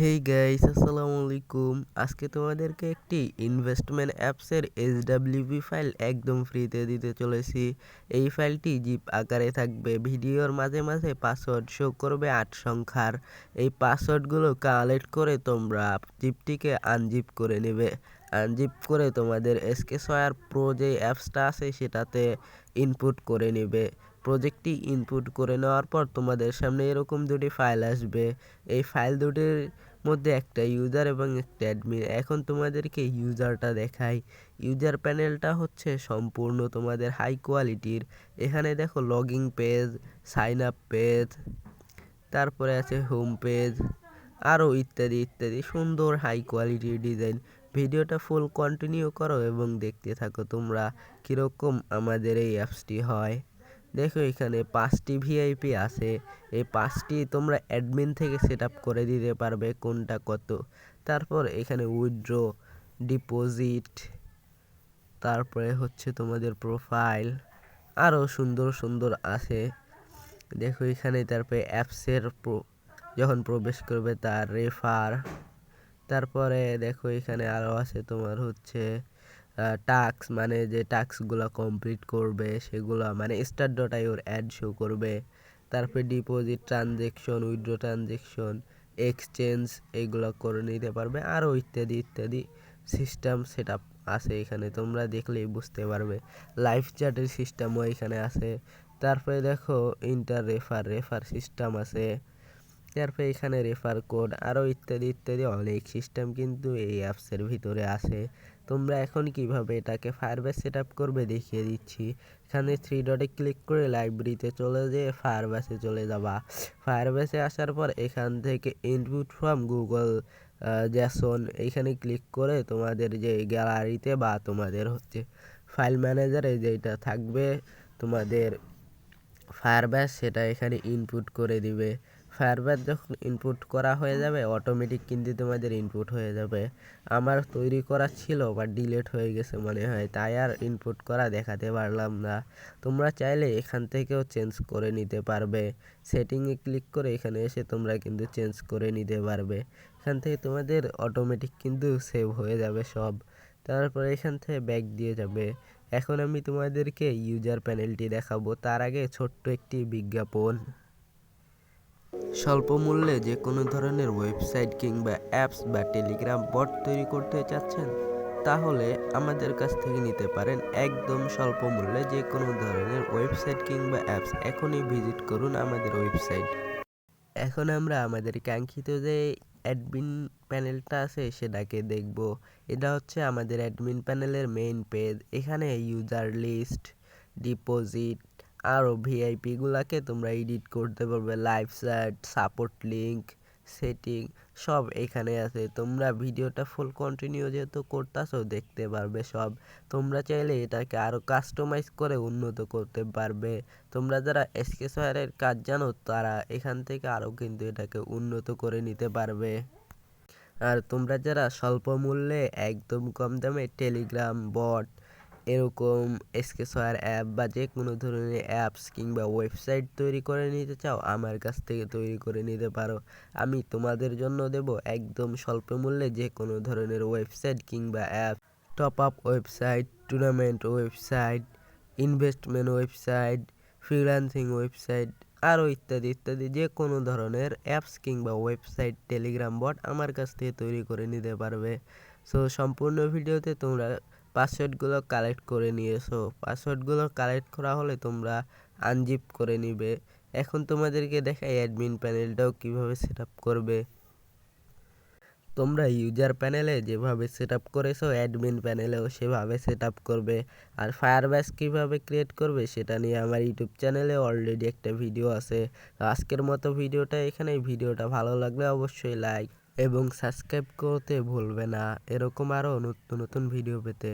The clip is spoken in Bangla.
হেই গাইস আসসালামু আলাইকুম আজকে তোমাদেরকে একটি ইনভেস্টমেন্ট অ্যাপসের এইচডাব্লিউবি ফাইল একদম ফ্রিতে দিতে চলেছি। এই ফাইলটি জিপ আকারে থাকবে। ভিডিওর মাঝে মাঝে পাসওয়ার্ড শো করবে আট সংখ্যার। এই পাসওয়ার্ডগুলো কালেক্ট করে তোমরা জিপটিকে আনজিপ করে নেবে। আনজিপ করে তোমাদের এসকে সয়ার প্রো যে অ্যাপসটা আছে সেটাতে ইনপুট করে নেবে। প্রজেক্টটি ইনপুট করে নেওয়ার পর তোমাদের সামনে এরকম দুটি ফাইল আসবে। এই ফাইল দুটির মধ্যে একটা ইউজার এবং একটা অ্যাডমিন এখন তোমাদেরকে ইউজারটা দেখাই। ইউজার প্যানেলটা হচ্ছে সম্পূর্ণ তোমাদের হাই কোয়ালিটির এখানে দেখো login page sign up page তারপরে আছে হোম পেজ আরও ইত্যাদি ইত্যাদি। সুন্দর হাই কোয়ালিটির ডিজাইন ভিডিওটা ফুল কন্টিনিউ করো এবং দেখতে থাকো তোমরা কীরকম আমাদের এই অ্যাপসটি হয়। দেখো এখানে পাঁচটি ভিআইপি আছে। এই পাঁচটি তোমরা অ্যাডমিন থেকে সেট করে দিতে পারবে কোনটা কত। তারপর এখানে উইথড্র ডিপোজিট তারপরে হচ্ছে তোমাদের প্রোফাইল আরও সুন্দর সুন্দর আছে। দেখো এখানে তারপরে অ্যাপসের যখন প্রবেশ করবে তার রেফার তারপরে দেখো এখানে আরও আছে তোমার হচ্ছে টাস্ক মানে যে টাস্কগুলো কমপ্লিট করবে, সেগুলো মানে স্টার ডট ওর অ্যাড শো করবে। তারপরে deposit transaction withdraw transaction exchange এগুলো করে নিতে পারবে আরও ইত্যাদি ইত্যাদি সিস্টেম সেট আপ আছে এখানে, তোমরা দেখলেই বুঝতে পারবে। লাইফ চ্যাটের সিস্টেমও এখানে আছে। তারপরে দেখো ইন্টার রেফার রেফার সিস্টেম আছে। তারপরে এখানে রেফার কোড আরও ইত্যাদি ইত্যাদি, অনেক সিস্টেম কিন্তু এই অ্যাপসের ভিতরে আছে। তোমরা এখন কীভাবে এটাকে ফায়ারবেস সেট করবে দেখিয়ে দিচ্ছি। এখানে থ্রি ডটে ক্লিক করে লাইব্রেরিতে চলে যেয়ে ফায়ারবেসে চলে যাবা। ফায়ারবেসে আসার পর এখান থেকে ইনপুট ফ্রম গুগল জ্যাসন এইখানে ক্লিক করে তোমাদের যে গ্যালারিতে বা তোমাদের হচ্ছে ফাইল ম্যানেজারে যেটা থাকবে, তোমাদের ফায়ারবেস সেটা এখানে ইনপুট করে দিবে। ফায়ারবেস যখন ইনপুট করা হয়ে যাবে অটোমেটিক কিন্তু তোমাদের ইনপুট হয়ে যাবে। আমার তৈরি করা ছিল বা ডিলেট হয়ে গেছে মনে হয়, তাই আর ইনপুট করা দেখাতে পারলাম না। তোমরা চাইলে এখান থেকেও চেঞ্জ করে নিতে পারবে। সেটিংয়ে ক্লিক করে এখানে এসে তোমরা কিন্তু চেঞ্জ করে নিতে পারবে। এখান থেকে তোমাদের অটোমেটিক কিন্তু সেভ হয়ে যাবে সব। তারপরে এখান থেকে ব্যাক দিয়ে যাবে। এখন আমি তোমাদেরকে ইউজার প্যানেলটি দেখাবো। তার আগে ছোট্ট একটি বিজ্ঞাপন। স্বল্প মূল্যে যে কোনো ধরনের ওয়েবসাইট কিংবা অ্যাপস বা টেলিগ্রাম বট তৈরি করতে চাচ্ছেন, তাহলে আমাদের কাছ থেকে নিতে পারেন একদম স্বল্প মূল্যে যে কোনো ধরনের ওয়েবসাইট কিংবা অ্যাপস। এখনই ভিজিট করুন আমাদের ওয়েবসাইট। এখন আমরা আমাদের কাঙ্ক্ষিত যে অ্যাডমিন প্যানেলটা আছে, সেটাকে দেখব। এটা হচ্ছে আমাদের অ্যাডমিন প্যানেলের মেইন পেজ। এখানে ইউজার লিস্ট, ডিপোজিট আরও ভিআইপিগুলোকে তোমরা এডিট করতে পারবে। Live chat support link setting সব এখানে আছে। তোমরা ভিডিওটা ফুল কন্টিনিউ যেহেতু করতেছো, দেখতে পারবে সব। তোমরা চাইলে এটাকে আরও কাস্টমাইজ করে উন্নত করতে পারবে। তোমরা যারা এসকে সয়ারের কাজ জানো, তারা এখান থেকে আরও কিন্তু এটাকে উন্নত করে নিতে পারবে। আর তোমরা যারা স্বল্প মূল্যে একদম কম দামে টেলিগ্রাম বট এরকম এসকে অ্যাপ বা যে কোনো ধরনের অ্যাপস কিংবা ওয়েবসাইট তৈরি করে নিতে চাও, আমার কাছ থেকে তৈরি করে নিতে পারো। আমি তোমাদের জন্য দেব একদম স্বল্প মূল্যে যে কোনো ধরনের ওয়েবসাইট কিংবা app. Top up website, tournament website, investment website, freelancing website আরও ইত্যাদি ইত্যাদি যে কোনো ধরনের অ্যাপস কিংবা ওয়েবসাইট টেলিগ্রাম বট আমার কাছ থেকে তৈরি করে নিতে পারবে। সো, সম্পূর্ণ ভিডিওতে তোমরা পাসওয়ার্ডগুলো কালেক্ট করে নিয়েছো। পাসওয়ার্ডগুলো কালেক্ট করা হলে তোমরা আনজিপ করে নিবে। এখন তোমাদেরকে দেখাই অ্যাডমিন প্যানেলটাও কীভাবে সেট করবে। তোমরা ইউজার প্যানেলে যেভাবে সেট আপ করেছ অ্যাডমিন প্যানেলেও সেভাবে সেট আপ করবে। আর ফায়ারবেস কীভাবে ক্রিয়েট করবে, সেটা নিয়ে আমার ইউটিউব চ্যানেলে অলরেডি একটা ভিডিও আছে। আজকের মতো ভিডিওটা এখানে ভিডিওটা ভালো লাগলে অবশ্যই লাইক এবং সাবস্ক্রাইব করতে ভুলবে না। এরকম আরও নতুন নতুন ভিডিও পেতে